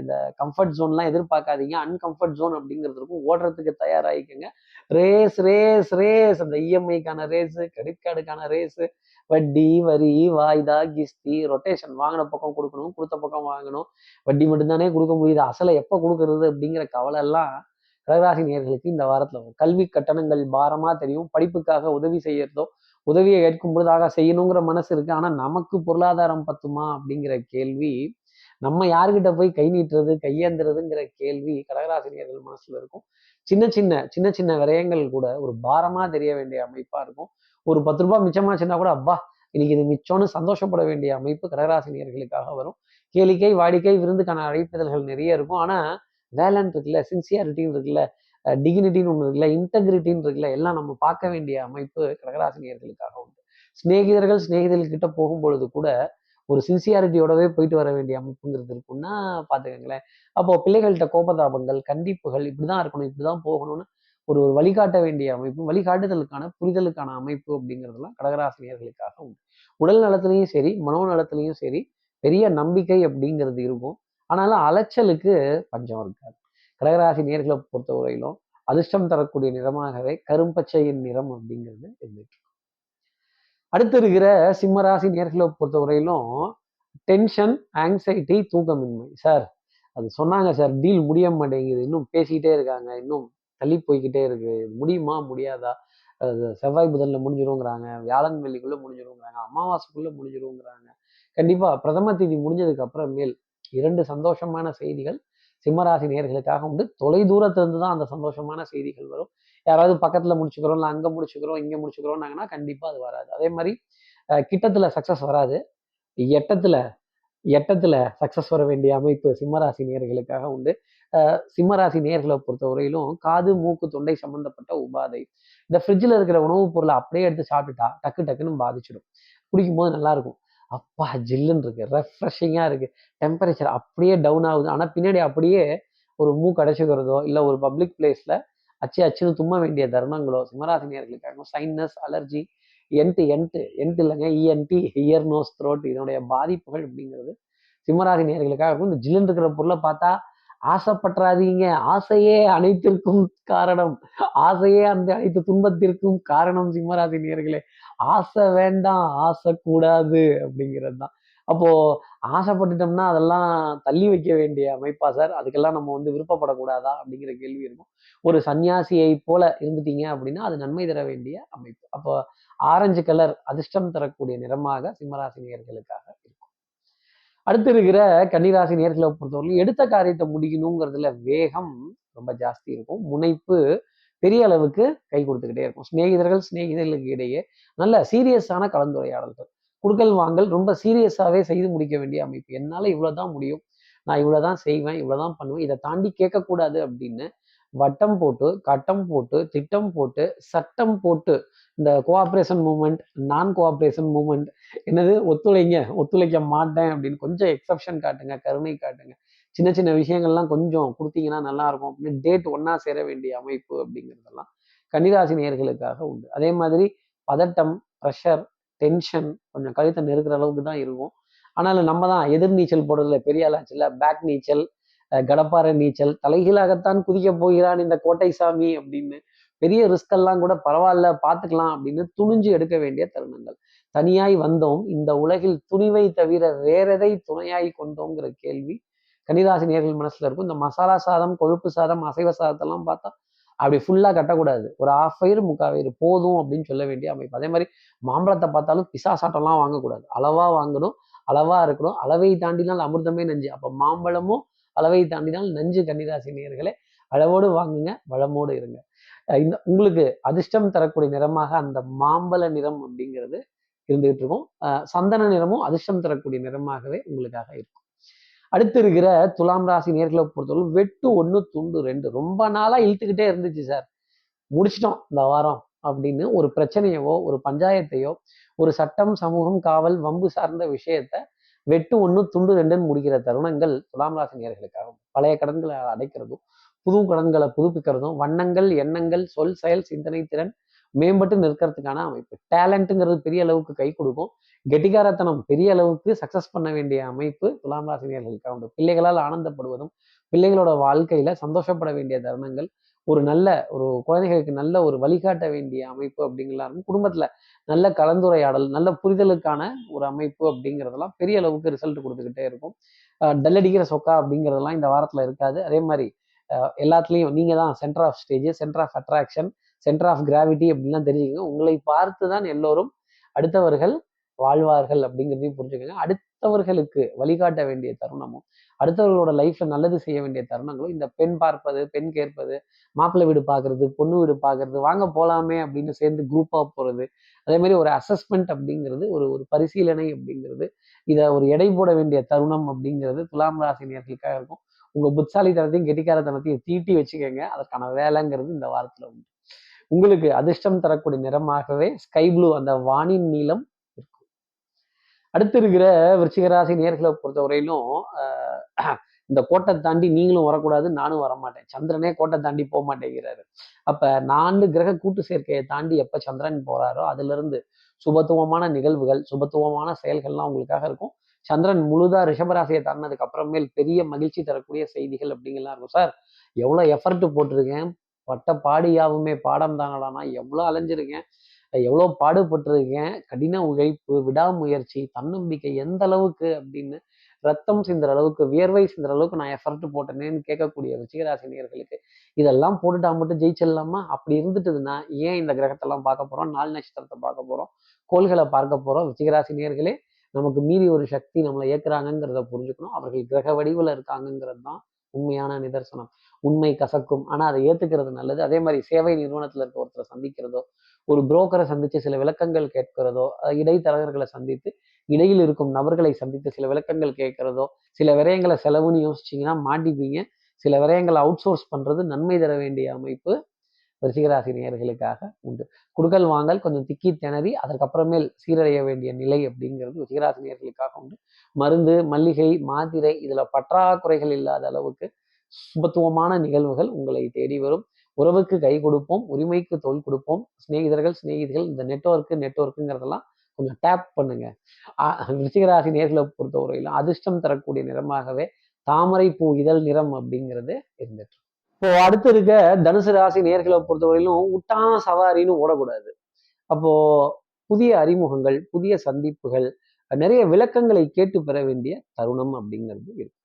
இந்த கம்ஃபர்ட் ஜோன்லாம் எதிர்பார்க்காதீங்க. அன்கம்ஃபர்ட் ஜோன் அப்படிங்கிறது இருக்கும். ஓடுறதுக்கு தயாராகிக்கோங்க. ரேஸ் ரேஸ் ரேஸ் அந்த இஎம்ஐக்கான ரேஸு கிரெடிட் கார்டுக்கான ரேஸு வட்டி வரி வாய்தா கிஸ்தி ரொட்டேஷன் வாங்கின பக்கம் கொடுக்கணும் கொடுத்த பக்கம் வாங்கணும். வட்டி மட்டும்தானே கொடுக்க முடியுது. அசலை எப்போ கொடுக்கறது அப்படிங்கிற கவலை எல்லாம் கடகராசி நேர்களுக்கு இந்த வாரத்தில் வரும் கல்வி கட்டணங்கள் பாரமா தெரியும். படிப்புக்காக உதவி செய்யறதோ உதவியை கேட்கும் பொழுதாக செய்யணுங்கிற மனசு இருக்கு. ஆனா நமக்கு பொருளாதாரம் பத்துமா அப்படிங்கிற கேள்வி நம்ம யாருக்கிட்ட போய் கை நீட்டுறது கையேந்துறதுங்கிற கேள்வி கடகராசினியர்கள் மனசுல இருக்கும். சின்ன சின்ன சின்ன சின்ன விரயங்கள் கூட ஒரு பாரமா தெரிய வேண்டிய அமைப்பா இருக்கும். ஒரு பத்து ரூபாய் மிச்சமாச்சுன்னா கூட அப்பா இன்னைக்கு இது மிச்சம்னு சந்தோஷப்பட வேண்டிய அமைப்பு கடகராசினியர்களுக்காக வரும். கேளிக்கை வாடிக்கை விருந்துக்கான அழைப்பிதழ்கள் நிறைய இருக்கும். ஆனா வேலன் இருக்குல்ல சின்சியாரிட்டின்னு இருக்குல்ல டிகினிட்டின்னு ஒன்று இருக்குல்ல இன்டெகிரிட்டின்னு இருக்குல்ல எல்லாம் நம்ம பார்க்க வேண்டிய அமைப்பு கடகராசினியர்களுக்காக உண்டு. சிநேகிதர்கள் சிநேகிதர்கள் கிட்ட போகும் பொழுது கூட ஒரு சின்சியாரிட்டியோடவே போயிட்டு வர வேண்டிய அமைப்புங்கிறது இருக்கும்னா பார்த்துக்கங்களேன். அப்போ பிள்ளைகள்கிட்ட கோபதாபங்கள் கண்டிப்புகள் இப்படிதான் இருக்கணும் இப்படிதான் போகணும்னு ஒரு ஒரு வழிகாட்ட வேண்டிய அமைப்பு வழிகாட்டுதலுக்கான புரிதலுக்கான அமைப்பு அப்படிங்கிறதுலாம் கடகராசினியர்களுக்காக உண்டு. உடல் நலத்திலையும் சரி மனோ நலத்திலையும் சரி பெரிய நம்பிக்கை அப்படிங்கிறது இருக்கும். ஆனாலும் அலைச்சலுக்கு பஞ்சம் இருக்காது. கடகராசி நேர்களை பொறுத்தவரையிலும் அதிர்ஷ்டம் தரக்கூடிய நிறமாகவே கரும்பச்சையின் நிறம் அப்படிங்கிறது இருந்துட்டு அடுத்து இருக்கிற சிம்மராசி நேர்களை பொறுத்தவரையிலும் டென்ஷன் ஆங்ஸைட்டி தூக்கமின்மை. சார் அது சொன்னாங்க சார் டீல் முடிய மாட்டேங்குது. இன்னும் பேசிக்கிட்டே இருக்காங்க. இன்னும் தள்ளி போய்கிட்டே இருக்கு. முடியுமா? முடியாதா? செவ்வாய் புதனில் முடிஞ்சிருங்கிறாங்க. வியாழன் வெள்ளிக்குள்ளே முடிஞ்சிருங்கிறாங்க. அமாவாசைக்குள்ளே முடிஞ்சிருங்கிறாங்க. கண்டிப்பாக பிரதம தேதி முடிஞ்சதுக்கு அப்புறமேல் இரண்டு சந்தோஷமான செய்திகள் சிம்மராசி நேர்களுக்காக உண்டு. தொலை தூரத்திலிருந்து தான் அந்த சந்தோஷமான செய்திகள் வரும். யாராவது பக்கத்தில் முடிச்சுக்கிறோம் இல்லை அங்கே முடிச்சுக்கிறோம் இங்கே முடிச்சுக்கிறோம்னாங்கன்னா கண்டிப்பாக அது வராது. அதே மாதிரி கிட்டத்துல சக்ஸஸ் வராது. எட்டத்தில் எட்டத்தில் சக்ஸஸ் வர வேண்டிய அமைப்பு சிம்மராசி நேர்களுக்காக உண்டு. சிம்மராசி நேர்களை பொறுத்தவரையிலும் காது மூக்கு தொண்டை சம்பந்தப்பட்ட உபாதை. இந்த ஃப்ரிட்ஜில் இருக்கிற உணவுப் பொருளை அப்படியே எடுத்து சாப்பிட்டுட்டா டக்கு டக்குன்னு பாதிச்சிடும். குடிக்கும்போது நல்லா இருக்கும். அப்பா ஜில்லுன்னு இருக்கு. ரெஃப்ரெஷிங்காக இருக்கு. டெம்பரேச்சர் அப்படியே டவுன் ஆகுது. ஆனால் பின்னாடி அப்படியே ஒரு மூ கடைச்சிக்கிறதோ இல்லை ஒரு பப்ளிக் பிளேஸில் அச்சு அச்சுன்னு தும்ம வேண்டிய தருணங்களோ சிம்மராசினியர்களுக்காக சைனஸ் அலர்ஜி என்ட்டு என்ட்டு என்ட்டு இல்லைங்க இஎன்டி இயர் நோஸ் த்ரோட் இதனுடைய பாதிப்புகள் அப்படிங்கிறது சிம்மராசி நேர்களுக்காக இருக்கும் இந்த ஜில்லுன்னு இருக்கிற பொருளை பார்த்தா ஆசைப்பற்றாதீங்க. ஆசையே அனைத்திற்கும் காரணம். ஆசையே அந்த அனைத்து துன்பத்திற்கும் காரணம் சிம்மராசி நேர்களே ஆசை வேண்டாம் ஆசை கூடாது அப்படிங்கிறது தான் அப்போ ஆசைப்பட்டுட்டோம்னா அதெல்லாம் தள்ளி வைக்க வேண்டிய அமைப்பா சார்? அதுக்கெல்லாம் நம்ம வந்து விருப்பப்படக்கூடாதா அப்படிங்கிற கேள்வி இருக்கும். ஒரு சன்னியாசியை போல இருந்துட்டீங்க அப்படின்னா அது நன்மை தர வேண்டிய அமைப்பு. அப்போ ஆரஞ்சு கலர் அதிர்ஷ்டம் தரக்கூடிய நிறமாக சிம்மராசி நேர்களுக்காக அடுத்து இருக்கிற கன்னிராசி நேர்களை பொறுத்தவரையும் எடுத்த காரியத்தை முடிக்கணுங்கிறதுல வேகம் ரொம்ப ஜாஸ்தி இருக்கும். முனைப்பு பெரிய அளவுக்கு கை கொடுத்துக்கிட்டே இருக்கும். சிநேகிதர்கள் சிநேகிதர்களுக்கு இடையே நல்ல சீரியஸான கலந்துரையாடல்கள். குடுக்கல் வாங்கல் ரொம்ப சீரியஸாகவே செய்து முடிக்க வேண்டிய அமைப்பு. என்னால் இவ்வளோதான் முடியும். நான் இவ்வளோதான் செய்வேன் இவ்வளோதான் பண்ணுவேன். இதை தாண்டி கேட்கக்கூடாது அப்படின்னு வட்டம் போட்டு கட்டம் போட்டு திட்டம் போட்டு சட்டம் போட்டு இந்த கோஆப்ரேஷன் மூமெண்ட் நான் கோஆப்ரேஷன் மூமெண்ட் என்னது? ஒத்துழைங்க ஒத்துழைக்க மாட்டேன் அப்படின்னு கொஞ்சம் எக்ஸப்ஷன் காட்டுங்க கருணை காட்டுங்க. சின்ன சின்ன விஷயங்கள்லாம் கொஞ்சம் கொடுத்தீங்கன்னா நல்லா இருக்கும் அப்படின்னு டேட் ஒன்னா சேர வேண்டிய அமைப்பு அப்படிங்கிறதெல்லாம் கன்னிராசி நேர்களுக்காக உண்டு. அதே மாதிரி பதட்டம் ப்ரெஷர் டென்ஷன் கொஞ்சம் கழுத்தை நெருக்கிற அளவுக்கு தான் இருக்கும். ஆனாலும் நம்ம தான் எதிர் நீச்சல் போடுறதுல பெரிய ஆளாச்சுல பேக் நீச்சல் கடப்பாறை நீச்சல் தலைகீழாகத்தான் குதிக்க போகிறான் இந்த கோட்டை சாமி அப்படின்னு பெரிய ரிஸ்க் எல்லாம் கூட பரவாயில்ல பார்த்துக்கலாம் அப்படின்னு துணிஞ்சு எடுக்க வேண்டிய தருணங்கள். தனியாய் வந்தோம். இந்த உலகில் துணிவை தவிர வேறெதை துணையாய் கொண்டோங்கிற கேள்வி கன்னிராசி நேர்கள் மனசுல இருக்கும். இந்த மசாலா சாதம் கொழுப்பு சாதம் அசைவ சாதத்தெல்லாம் பார்த்தா அப்படி ஃபுல்லாக கட்டக்கூடாது. ஒரு ஆஃப் வயிறு முக்கால் வயிறு போதும் அப்படின்னு சொல்ல வேண்டிய அமைப்பு. அதே மாதிரி மாம்பழத்தை பார்த்தாலும் பிசா சாட்டம்லாம் வாங்கக்கூடாது. அளவாக வாங்கணும் அளவாக இருக்கணும். அளவை தாண்டினால் அமிர்தமே நஞ்சு. அப்போ மாம்பழமும் அளவை தாண்டினால் நஞ்சு கன்னிராசி நேர்களே அளவோடு வாங்குங்க வளமோடு இருங்க. இந்த உங்களுக்கு அதிர்ஷ்டம் தரக்கூடிய நிறமாக அந்த மாம்பழ நிறம் அப்படிங்கிறது இருந்துகிட்டு இருக்கும். சந்தன நிறமும் அதிர்ஷ்டம் தரக்கூடிய நிறமாகவே உங்களுக்காக இருக்கும். அடுத்து இருக்கிற துலாம் ராசி நேர்களை பொறுத்தவரை வெட்டு ஒன்று துண்டு ரெண்டு. ரொம்ப நாளாக இழுத்துக்கிட்டே இருந்துச்சு சார். முடிச்சிட்டோம் இந்த வாரம் அப்படின்னு ஒரு பிரச்சனையவோ ஒரு பஞ்சாயத்தையோ ஒரு சட்டம் சமூகம் காவல் வம்பு சார்ந்த விஷயத்த வெட்டு ஒன்று துண்டு ரெண்டுன்னு முடிக்கிற தருணங்கள் துலாம் ராசி நேர்களுக்காகும் பழைய கடன்களை அடைக்கிறதும் புது கடன்களை புதுப்பிக்கிறதும் வண்ணங்கள் எண்ணங்கள் சொல் செயல் சிந்தனை திறன் மேம்பட்டு நிற்கிறதுக்கான அமைப்பு. டேலண்ட்டுங்கிறது பெரிய அளவுக்கு கை கொடுக்கும். கெட்டிகாரத்தனம் பெரிய அளவுக்கு சக்சஸ் பண்ண வேண்டிய அமைப்பு துலாம் ராசினியர்களுக்கு உண்டு. பிள்ளைகளால் ஆனந்தப்படுவதும் பிள்ளைங்களோட வாழ்க்கையில சந்தோஷப்பட வேண்டிய தருணங்கள் ஒரு நல்ல ஒரு குழந்தைகளுக்கு நல்ல ஒரு வழிகாட்ட வேண்டிய அமைப்பு அப்படிங்கலாம் குடும்பத்துல நல்ல கலந்துரையாடல் நல்ல புரிதலுக்கான ஒரு அமைப்பு அப்படிங்கிறதெல்லாம் பெரிய அளவுக்கு ரிசல்ட் கொடுத்துக்கிட்டே இருக்கும். டல்லடிக்கிற சொக்கா அப்படிங்கிறதெல்லாம் இந்த வாரத்துல இருக்காது. அதே மாதிரி எல்லாத்துலேயும் நீங்கள் தான் centre of stage centre of attraction centre of gravity அப்படின்லாம் தெரிஞ்சுக்கோங்க. உங்களை பார்த்து தான் எல்லோரும் அடுத்தவர்கள் வாழ்வார்கள் அப்படிங்கிறதையும் புரிஞ்சுக்கோங்க. அடுத்தவர்களுக்கு வழிகாட்ட வேண்டிய தருணமும் அடுத்தவர்களோட லைஃப்ல நல்லது செய்ய வேண்டிய தருணங்களும் இந்த பெண் பார்ப்பது பெண் கேட்பது மாப்பிள்ளை வீடு பார்க்கறது பொண்ணு வீடு பார்க்கறது வாங்க போலாமே அப்படின்னு சேர்ந்து குரூப்பாக போகிறது அதே மாதிரி ஒரு அசஸ்மெண்ட் அப்படிங்கிறது ஒரு ஒரு பரிசீலனை அப்படிங்கிறது இதை ஒரு எடை போட வேண்டிய தருணம் அப்படிங்கிறது துலாம் ராசினியர்களுக்காக இருக்கும். உங்க புத்தாலித்தனத்தையும் கெட்டிக்காரத்தனத்தையும் தீட்டி வச்சுக்கோங்க. அதற்கான வேலைங்கிறது இந்த வாரத்துல உண்டு. உங்களுக்கு அதிர்ஷ்டம் தரக்கூடிய நிறமாகவே ஸ்கை ப்ளூ அந்த வானின் நீளம் இருக்கும். அடுத்து இருக்கிற விருச்சிகராசி நேர்களை பொறுத்தவரையிலும் இந்த கோட்டை தாண்டி நீங்களும் வரக்கூடாது நானும் வரமாட்டேன். சந்திரனே கோட்டை தாண்டி போக மாட்டேங்கிறாரு. அப்ப நான்கு கிரக கூட்டு சேர்க்கையை தாண்டி எப்ப சந்திரன் போறாரோ அதுல இருந்து சுபத்துவமான நிகழ்வுகள் சுபத்துவமான செயல்கள்லாம் உங்களுக்காக இருக்கும். சந்திரன் முழுதா ரிஷபராசியை தாண்டினதுக்கு அப்புறமேல் பெரிய மகிழ்ச்சி தரக்கூடிய செய்திகள் அப்படிங்கலாம் இருக்கும். சார் எவ்வளோ எஃபர்ட் போட்டிருக்கேன். பட்ட பாடியாவுமே பாடம் தானடானா எவ்வளோ அலைஞ்சிருக்கேன். எவ்வளோ பாடுபட்டிருக்கேன். கடின உழைப்பு விடாமுயற்சி தன்னம்பிக்கை எந்த அளவுக்கு அப்படின்னு ரத்தம் சிந்துற அளவுக்கு வியர்வை சிந்துற அளவுக்கு நான் எஃபர்ட் போட்டேனேன்னு கேட்கக்கூடிய ருச்சிகராசினியர்களுக்கு இதெல்லாம் போட்டுட்டா மட்டும் ஜெயிச்சிடலாமா? அப்படி இருந்துட்டுதுன்னா ஏன் இந்த கிரகத்தெல்லாம் பார்க்க போறோம்? நாலு நட்சத்திரத்தை பார்க்க போறோம். கோள்களை பார்க்க போறோம். நேர்களே நமக்கு மீறி ஒரு சக்தி நம்மளை ஏற்கிறாங்கிறத புரிஞ்சுக்கணும். அவர்கள் கிரக வடிவில் இருக்காங்கிறது தான் உண்மையான நிதர்சனம். உண்மை கசக்கும். ஆனால் அதை ஏற்றுக்கிறது நல்லது. அதே மாதிரி சேவை நிறுவனத்தில் இருக்க ஒருத்தரை சந்திக்கிறதோ ஒரு புரோக்கரை சந்தித்து சில விளக்கங்கள் கேட்கிறதோ இடைத்தரகர்களை சந்தித்து இடையில் இருக்கும் நபர்களை சந்தித்து சில விளக்கங்கள் கேட்கிறதோ சில விரயங்களை செலவுன்னு யோசிச்சிங்கன்னா மாட்டிப்பீங்க. சில விரயங்களை அவுட் சோர்ஸ் பண்ணுறது நன்மை தர வேண்டிய அமைப்பு ரிஷிகராசி நேர்களுக்காக உண்டு. குடுக்கல் வாங்கல் கொஞ்சம் திக்கி திணறி அதற்கப்புறமேல் சீரடைய வேண்டிய நிலை அப்படிங்கிறது ரிஷிகராசி நேர்களுக்காக உண்டு. மருந்து மல்லிகை மாத்திரை இதில் பற்றாக்குறைகள் இல்லாத அளவுக்கு சுபத்துவமான நிகழ்வுகள் உங்களை தேடி வரும். உறவுக்கு கை கொடுப்போம் உரிமைக்கு தோல் கொடுப்போம். சிநேகிதர்கள் சிநேகிதிகள் இந்த நெட்ஒர்க்கு நெட்ஒர்க்குங்கிறதெல்லாம் கொஞ்சம் டேப் பண்ணுங்க. ரிஷிகராசி நேர்களை பொறுத்தவரையிலும் அதிர்ஷ்டம் தரக்கூடிய நிறமாகவே தாமரை பூ இதழ் நிறம் அப்படிங்கிறது இருந்துட்டு இப்போ அடுத்து இருக்க தனுசு ராசி நேர்களை பொறுத்தவரையிலும் உட்டான சவாரின்னு ஓடக்கூடாது. அப்போ புதிய அறிமுகங்கள் புதிய சந்திப்புகள் நிறைய விளக்கங்களை கேட்டு பெற வேண்டிய தருணம் அப்படிங்கிறது இருக்கும்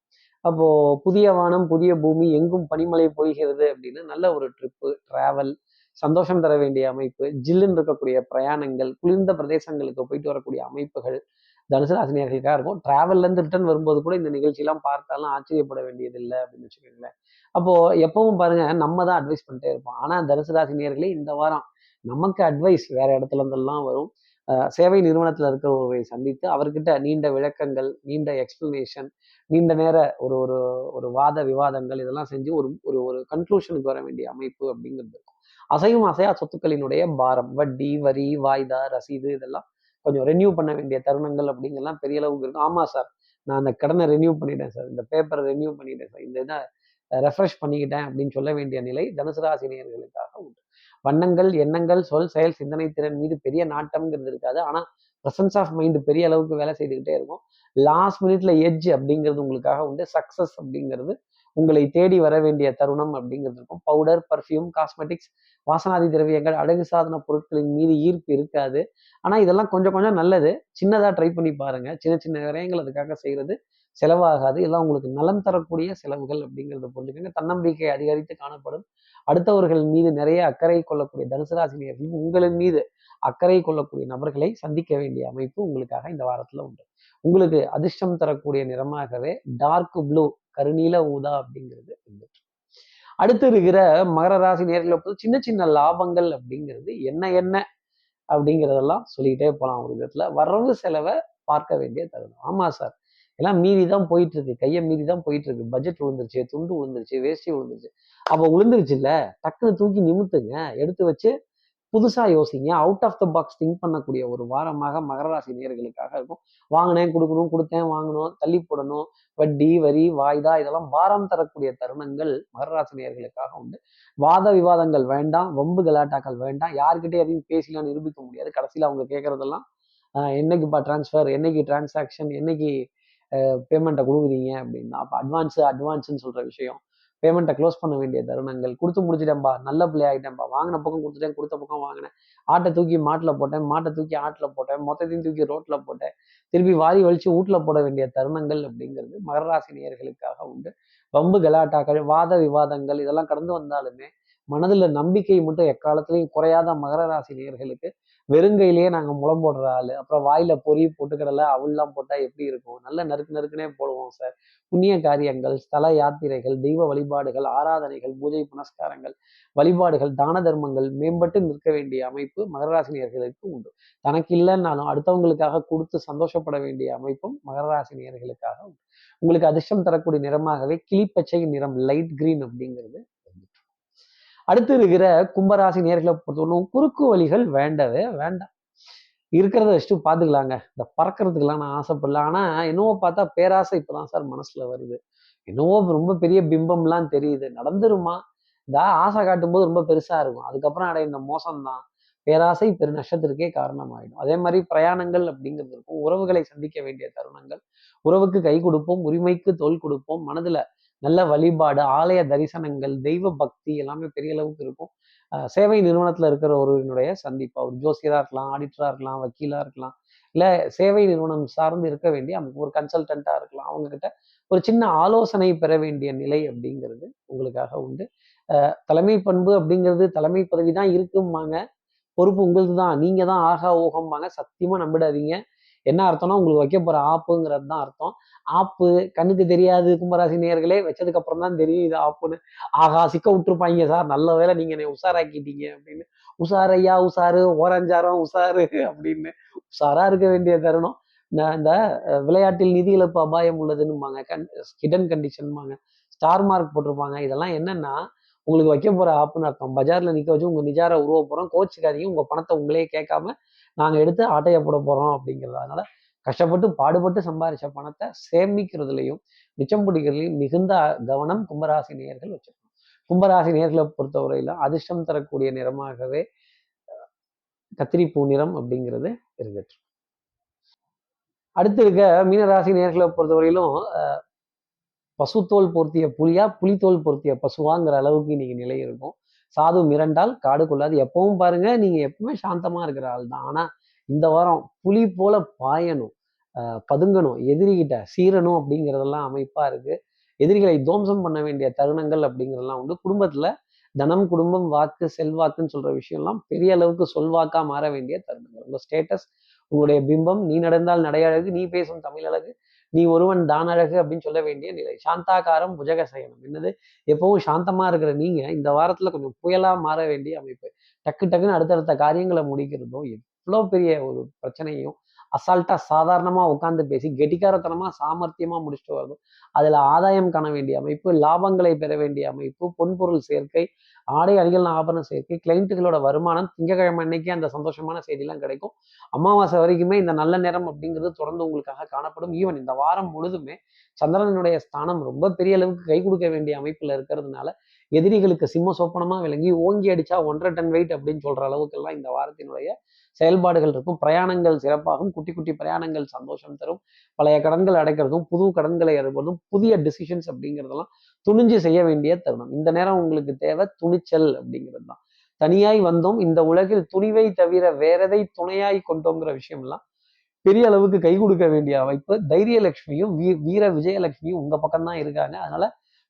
அப்போ புதிய வானம் புதிய பூமி எங்கும் பனிமலை பொய்கிறது அப்படின்னு நல்ல ஒரு ட்ரிப்பு டிராவல் சந்தோஷம் தர வேண்டிய அமைப்பு ஜில்லுன்னு இருக்கக்கூடிய பிரயாணங்கள் குளிர்ந்த பிரதேசங்களுக்கு போயிட்டு வரக்கூடிய அமைப்புகள் தனுசு ராசினியர்களுக்காக இருக்கும். டிராவல்ல இருந்து ரிட்டர்ன் வரும்போது கூட இந்த நிகழ்ச்சியெல்லாம் பார்த்தாலும் ஆச்சரியப்பட வேண்டியதில்லை அப்படின்னு வச்சுக்கோங்களேன். அப்போ எப்பவும் பாருங்க நம்ம தான் அட்வைஸ் பண்ணிட்டே இருப்போம். ஆனா தனுசு ராசினியர்களே இந்த வாரம் நமக்கு அட்வைஸ் வேற இடத்துல இருந்தெல்லாம் வரும். சேவை நிறுவனத்தில் இருக்கிறவரை சந்தித்து அவர்கிட்ட நீண்ட விளக்கங்கள் நீண்ட எக்ஸ்பிளனேஷன் நீண்ட நேர ஒரு ஒரு ஒரு வாத விவாதங்கள் இதெல்லாம் செஞ்சு ஒரு ஒரு ஒரு கன்க்ளூஷனுக்கு வர வேண்டிய அமைப்பு அப்படிங்கிறது இருக்கும். அசையும் அசையா சொத்துக்களினுடைய பாரம் வட்டி வரி வாய்தா ரசீது இதெல்லாம் கொஞ்சம் ரெனியூ பண்ண வேண்டிய தருணங்கள் அப்படிங்கெல்லாம் பெரிய அளவுக்கு இருக்கும். ஆமா சார் நான் அந்த கடனை ரெனியூ பண்ணிட்டேன் சார் இந்த பேப்பரை ரெனியூ பண்ணிட்டேன் சார் இந்த இதை ரெஃப்ரெஷ் பண்ணிக்கிட்டேன் அப்படின்னு சொல்ல வேண்டிய நிலை தனுசு ராசினியர்களுக்காக உண்டு. வண்ணங்கள் எண்ணங்கள் சொல் செயல் சிந்தனை திறன் மீது பெரிய நாட்டம்ங்கிறது இருக்காது. ஆனால் ப்ரெசன்ஸ் ஆஃப் மைண்டு பெரிய அளவுக்கு வேலை செய்துக்கிட்டே இருக்கும். லாஸ்ட் மினிட்ல எஜ் அப்படிங்கிறது உங்களுக்காக உண்டு. சக்சஸ் அப்படிங்கிறது உங்களை தேடி வர வேண்டிய தருணம் அப்படிங்கிறது இருக்கும். பவுடர் பர்ஃப்யூம் காஸ்மெட்டிக்ஸ் வாசனாதி திரவியங்கள் அழகு சாதன பொருட்களின் மீது ஈர்ப்பு இருக்காது. ஆனால் இதெல்லாம் கொஞ்சம் கொஞ்சம் நல்லது. சின்னதாக ட்ரை பண்ணி பாருங்க. சின்ன சின்ன விரயங்கள் அதுக்காக செய்கிறது செலவாகாது. இதெல்லாம் உங்களுக்கு நலம் தரக்கூடிய செலவுகள் அப்படிங்கிறத புரிஞ்சுக்கோங்க. தன்னம்பிக்கை அதிகரித்து காணப்படும். அடுத்தவர்கள் மீது நிறைய அக்கறை கொள்ளக்கூடிய தனுசு ராசினியர்கள் உங்களின் மீது அக்கறை கொள்ளக்கூடிய நபர்களை சந்திக்க வேண்டிய அமைப்பு உங்களுக்காக இந்த வாரத்துல உண்டு. உங்களுக்கு அதிர்ஷ்டம் தரக்கூடிய நிறமாகவே டார்க் ப்ளூ கருநீல ஊதா அப்படிங்கிறது இருந்துட்டு அடுத்து இருக்கிற மகர ராசி நேர்களை பொறுத்து சின்ன சின்ன லாபங்கள் அப்படிங்கிறது என்ன என்ன அப்படிங்கிறதெல்லாம் சொல்லிக்கிட்டே போகலாம் ஒரு விதத்துல. வரவு செலவை பார்க்க வேண்டிய தருணம். ஆமா சார். எல்லாம் மீறி தான் போயிட்டு இருக்கு கையை மீறி தான் போயிட்டு இருக்கு பட்ஜெட் விழுந்துருச்சு துண்டு விழுந்துருச்சு வேஷ்டி விழுந்துருச்சு. அப்போ விழுந்துருச்சு இல்ல டக்குன்னு தூக்கி நிமித்துங்க. எடுத்து வச்சு புதுசாக யோசிங்க. Out of the box think பண்ணக்கூடிய ஒரு வாரமாக மகர ராசி நேர்களுக்காக இருக்கும். வாங்கினேன் கொடுக்கணும் கொடுத்தேன் வாங்கணும் தள்ளி போடணும். வட்டி வரி வாய்தா இதெல்லாம் வாரம் தரக்கூடிய தருணங்கள் மகர ராசி நேர்களுக்காக உண்டு. வாத விவாதங்கள் வேண்டாம் வம்பு கலாட்டாக்கள் வேண்டாம். யாருக்கிட்டே எதையும் பேசலாம் நிரூபிக்க முடியாது. கடைசியில் அவங்க கேட்கறதெல்லாம் என்னைக்குப்பா டிரான்ஸ்ஃபர் என்னைக்கு டிரான்சாக்ஷன் என்னைக்கு பேமெண்ட்டை கொடுக்குறீங்க அப்படின்னா அப்போ அட்வான்ஸு அட்வான்ஸுன்னு சொல்கிற விஷயம் பேமெண்ட்டை க்ளோஸ் பண்ண வேண்டிய தருணங்கள் கொடுத்து முடிச்சிட்டேன்பா நல்ல பிள்ளை ஆகிட்டேன்பா வாங்கின பக்கம் கொடுத்துட்டேன் கொடுத்த பக்கம் வாங்கினேன் ஆட்டை தூக்கி மாட்டில் போட்டேன் மாட்டை தூக்கி ஆட்டில் போட்டேன் மொத்தத்தையும் தூக்கி ரோட்டில் போட்டேன் திருப்பி வாரி வலிச்சு வீட்டில் போட வேண்டிய தருணங்கள் அப்படிங்கிறது மகராசி நேயர்களுக்காக உண்டு. வம்பு கலாட்டாக்கள் வாத விவாதங்கள் இதெல்லாம் கடந்து வந்தாலுமே மனதில் நம்பிக்கை மட்டும் எக்காலத்திலையும் குறையாத மகர ராசி நேர்களுக்கு வெறுங்கையிலேயே நாங்கள் முளம் போடுற ஆள். அப்புறம் வாயில் பொறி பொட்டுக்கடலை அவள்லாம் போட்டால் எப்படி இருக்கும்? நல்ல நறுக்கு நறுக்குனே போடுவோம் சார் புண்ணிய காரியங்கள் ஸ்தல யாத்திரைகள் தெய்வ வழிபாடுகள் ஆராதனைகள் பூஜை புனஸ்காரங்கள் வழிபாடுகள் தான தர்மங்கள் மேம்பட்டு நிற்க வேண்டிய அமைப்பு மகராசினியர்களுக்கு உண்டு. தனக்கு இல்லைன்னாலும் அடுத்தவங்களுக்காக கொடுத்து சந்தோஷப்பட வேண்டிய அமைப்பும் மகராசினியர்களுக்காக உண்டு. உங்களுக்கு அதிர்ஷ்டம் தரக்கூடிய நிறமாகவே கிளிப்பச்சை நிறம் லைட் கிரீன் அப்படிங்கிறது அடுத்து இருக்கிற கும்பராசி நேர்களை பொறுத்தவரைக்கும் குறுக்கு வழிகள் வேண்டவே வேண்டாம். இருக்கிறத வச்சுட்டு பார்த்துக்கலாங்க. இந்த பறக்கிறதுக்கெல்லாம் நான் ஆசைப்படல. ஆனால் என்னவோ பார்த்தா பேராசை இப்போதான் சார் மனசுல வருது. என்னவோ ரொம்ப பெரிய பிம்பம்லாம் தெரியுது. நடந்துருமா? இந்த ஆசை காட்டும் போது ரொம்ப பெருசா இருக்கும். அதுக்கப்புறம் அடைய இந்த மோசம்தான். பேராசை பெரு நஷ்டத்திற்கே காரணமாயிடும். அதே மாதிரி பிரயாணங்கள் அப்படிங்கிறது இருக்கும். உறவுகளை சந்திக்க வேண்டிய தருணங்கள். உறவுக்கு கை கொடுப்போம். உரிமைக்கு தோல் கொடுப்போம். மனதுல நல்ல வழிபாடு ஆலய தரிசனங்கள் தெய்வ பக்தி எல்லாமே பெரிய அளவுக்கு இருக்கும். சேவை நிறுவனத்தில் இருக்கிற ஒருவரினுடைய சந்திப்பு. அவர் ஜோசியராக இருக்கலாம் ஆடிட்டராக இருக்கலாம் வக்கீலாக இருக்கலாம் இல்லை சேவை நிறுவனம் சார்ந்து இருக்க வேண்டிய ஒரு கன்சல்டண்ட்டாக இருக்கலாம். அவங்கக்கிட்ட ஒரு சின்ன ஆலோசனை பெற வேண்டிய நிலை அப்படிங்கிறது உங்களுக்காக உண்டு. தலைமை பண்பு அப்படிங்கிறது தலைமை பதவி தான் இருக்கும்பாங்க. பொறுப்பு உங்களுக்கு தான் நீங்கள் தான் ஆகா ஓகம்பாங்க. சத்தியமாக நம்பிடாதீங்க. என்ன அர்த்தம்னா உங்களுக்கு வைக்க போற ஆப்புங்கிறது தான் அர்த்தம். ஆப்பு கண்ணுக்கு தெரியாது கும்பராசி நேர்களே வச்சதுக்கு அப்புறம் தான் தெரியும் இது ஆப்புன்னு. ஆகா சிக்க விட்டுருப்பாங்க சார். நல்ல வேலை நீங்க என்னை உஷாராக்கிட்டீங்க அப்படின்னு. உஷாரையா உஷாரு ஓரஞ்சாரம் உஷாரு அப்படின்னு. உஷாரா இருக்க வேண்டிய தருணம். இந்த விளையாட்டில் நிதி இழப்பு அபாயம் உள்ளதுன்னுபாங்க கண் ஹிடன் கண்டிஷன்பாங்க ஸ்டார் மார்க் போட்டிருப்பாங்க. இதெல்லாம் என்னன்னா உங்களுக்கு வைக்க போற ஆப்புன்னு அர்த்தம். பஜார்ல நிக்க வச்சு உங்க நிஜார உருவ போறோம். கோச்சுக்காதீங்க. உங்க பணத்தை உங்களே கேட்காம நாங்கள் எடுத்து ஆட்டையை போட போறோம் அப்படிங்கிறது. அதனால கஷ்டப்பட்டு பாடுபட்டு சம்பாதிச்ச பணத்தை சேமிக்கிறதுலையும் மிச்சம் பிடிக்கிறதுலையும் மிகுந்த கவனம் கும்பராசி நேயர்கள் வச்சிருக்கணும். கும்பராசி நேர்களை பொறுத்தவரையில அதிர்ஷ்டம் தரக்கூடிய நிறமாகவே கத்திரிப்பூ நிறம் அப்படிங்கிறது இருந்துட்டு அடுத்து இருக்க மீனராசி நேர்களை பொறுத்தவரையிலும் பசுத்தோல் பொருத்திய புலியா புலித்தோல் பொருத்திய பசுவாங்கிற அளவுக்கு இன்னைக்கு நிலை இருக்கும். சாது மிரண்டால் காடு கொள்ளாது. எப்பவும் பாருங்க நீங்க எப்பவுமே சாந்தமா இருக்கிற ஆள் தான். ஆனா இந்த வாரம் புலி போல பாயணும் பதுங்கணும் எதிரிகிட்ட சீரணும் அப்படிங்கிறதெல்லாம் அமைப்பா இருக்கு. எதிரிகளை துவம்சம் பண்ண வேண்டிய தருணங்கள் அப்படிங்கிறதெல்லாம் உண்டு. குடும்பத்துல தனம் குடும்பம் வாக்கு செல்வாக்குன்னு சொல்ற விஷயம்லாம் பெரிய அளவுக்கு சொல்வாக்கா மாற வேண்டிய தருணங்கள். உங்க ஸ்டேட்டஸ் உங்களுடைய பிம்பம் நீ நடந்தால் நடையழகு நீ பேசும் தமிழ் அழகு நீ ஒருவன் தான் அழகு அப்படின்னு சொல்ல வேண்டிய நிலை. சாந்தாகாரம் புஜக சயனம் என்னது? எப்பவும் சாந்தமா இருக்கிற நீங்க இந்த வாரத்துல கொஞ்சம் புயலா மாற வேண்டிய அமைப்பு. டக்கு டக்குன்னு அடுத்தடுத்த காரியங்களை முடிக்கிறதும் எவ்வளோ பெரிய ஒரு பிரச்சனையும் அசால்ட்டா சாதாரணமா உட்காந்து பேசி கெட்டிக்காரத்தனமா சாமர்த்தியமா முடிச்சுட்டு வரதும் அதுல ஆதாயம் காண வேண்டிய அமைப்பு லாபங்களை பெற வேண்டிய அமைப்பு பொன்பொருள் சேர்க்கை ஆடை அணிகள் ஆபரண சேர்க்கை கிளைண்ட்டுகளோட வருமானம் திங்கக்கிழமை அன்னைக்கு அந்த சந்தோஷமான செய்திலாம் கிடைக்கும். அமாவாசை வரைக்குமே இந்த நல்ல நேரம் அப்படிங்கிறது தொடர்ந்து உங்களுக்காக காணப்படும். ஈவன் இந்த வாரம் முழுதுமே சந்திரனுடைய ஸ்தானம் ரொம்ப பெரிய அளவுக்கு கை கொடுக்க வேண்டிய அமைப்புல இருக்கிறதுனால எதிரிகளுக்கு சிம்ம சோப்பனமா விளங்கி ஓங்கி அடிச்சா ஒன்றரை டன் வெயிட் அப்படின்னு சொல்ற அளவுக்கெல்லாம் இந்த வாரத்தினுடைய செயல்பாடுகள் இருக்கும். பிரயாணங்கள் சிறப்பாகும். குட்டி குட்டி பிரயாணங்கள் சந்தோஷம் தரும். பழைய கடன்கள் அடைக்கிறதும் புது கடன்களை அறுப்பதும் புதிய டிசிஷன்ஸ் அப்படிங்கிறதெல்லாம் துணிஞ்சு செய்ய வேண்டிய தருணம். இந்த நேரம் உங்களுக்கு தேவை துணிச்சல் அப்படிங்கிறது தான். தனியாய் வந்தோம். இந்த உலகில் துணிவை தவிர வேறதை துணையாய் கொண்டோங்கிற விஷயம்லாம் பெரிய அளவுக்கு கை கொடுக்க வேண்டிய அமைப்பு. தைரியலட்சுமியும் வீ வீர விஜயலட்சுமியும் உங்க பக்கம்தான் இருக்காங்க. அதனால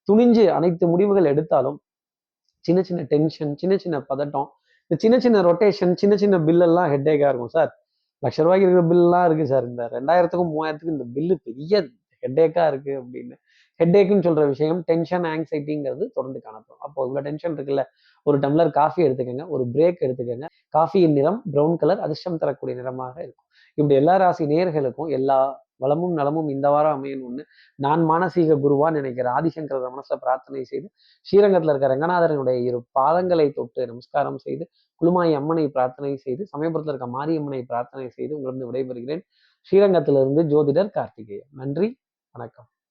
துணிஞ்சு அனைத்து முடிவுகள் எடுத்தாலும் சின்ன சின்ன டென்ஷன் சின்ன சின்ன பதட்டம் இந்த சின்ன சின்ன ரொட்டேஷன் சின்ன சின்ன பில்லெல்லாம் ஹெட்டேக்காக இருக்கும் சார் லட்ச ரூபாய்க்கு இருக்கிற பில்லாம் இருக்குது சார் இந்த ரெண்டாயிரத்துக்கும் மூவாயிரத்துக்கும் இந்த பில்லு பெரிய ஹெட்டேக்காக இருக்குது அப்படின்னு. ஹெட்டேக்குன்னு சொல்கிற விஷயம் டென்ஷன் ஆங்ஸைட்டிங்கிறது தொடர்ந்து காணப்படும். அப்போ இவ்வளோ டென்ஷன் இருக்குல்ல ஒரு டம்ளர் காஃபி எடுத்துக்கோங்க ஒரு பிரேக் எடுத்துக்கோங்க. காஃபியின் நிறம் ப்ரௌன் கலர் அதிர்ஷ்டம் தரக்கூடிய நிறமாக இருக்கும். இப்படி எல்லா ராசி நேயர்களுக்கும் எல்லா வளமும் நலமும் இந்த வாரம் அமையணும்னு நான் மானசீக குருவா நினைக்கிற ஆதிசங்கர மனசை பிரார்த்தனை செய்து ஸ்ரீரங்கத்தில் இருக்க ரங்கநாதரனுடைய இரு பாதங்களை தொட்டு நமஸ்காரம் செய்து குழுமாய் அம்மனை பிரார்த்தனை செய்து சமயபுரத்தில் இருக்க மாரியம்மனை பிரார்த்தனை செய்து உங்களிருந்து விடைபெறுகிறேன். ஸ்ரீரங்கத்திலிருந்து ஜோதிடர் கார்த்திகேயன். நன்றி வணக்கம்.